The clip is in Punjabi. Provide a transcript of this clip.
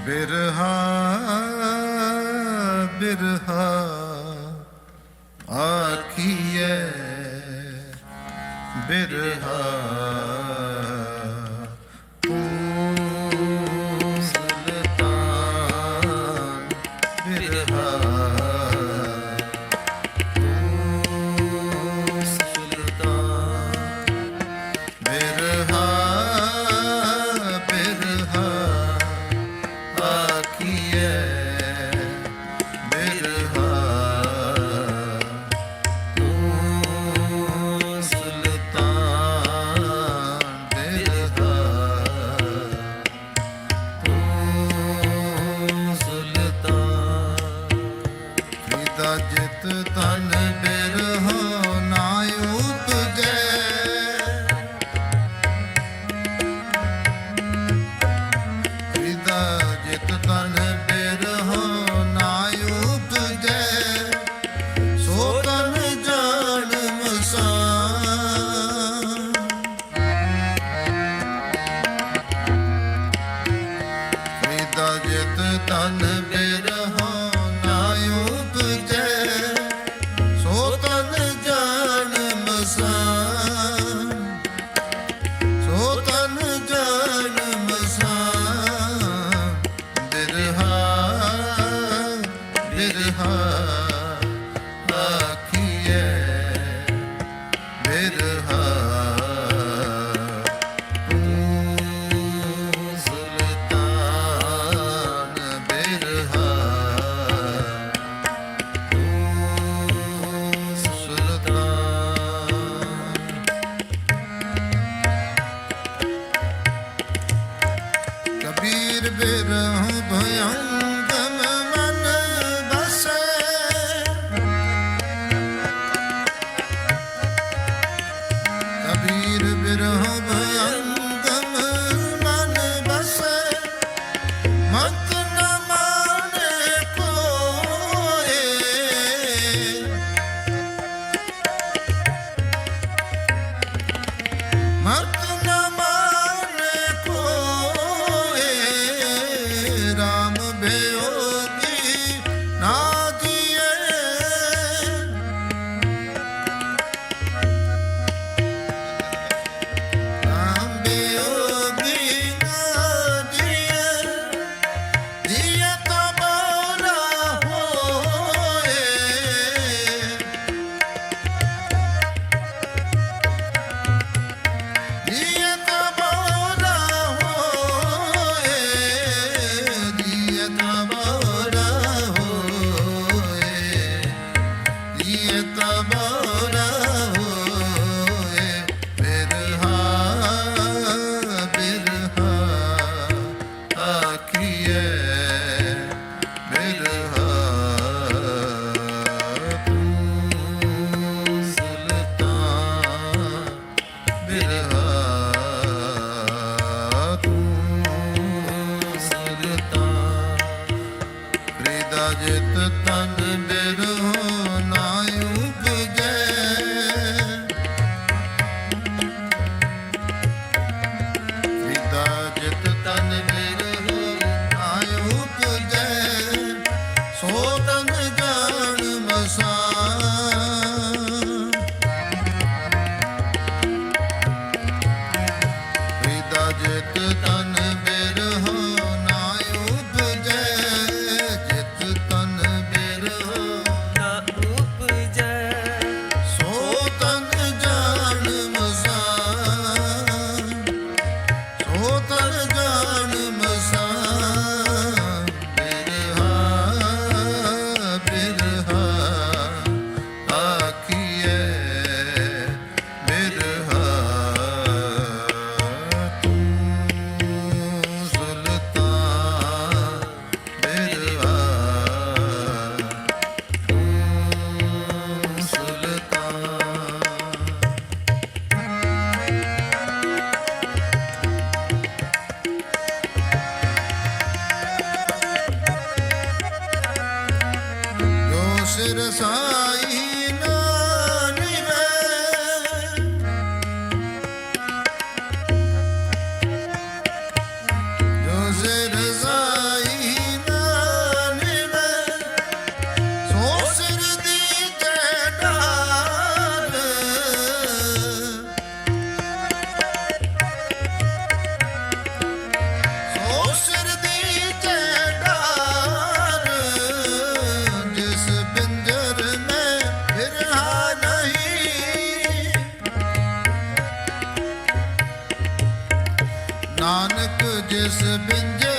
ਬਿਰਹਾ ਬਿਰਹਾ ਆਖੀਏ ਬਿਰਹਾ। uh, ਕਬੀਰ ਬਿਰਹਮ ਰਜਤ ਤਨ ਬਿਰਹੁ ਨਾਇਉ ਨਾਨਕ ਜਿਸ ਬਿੰਜ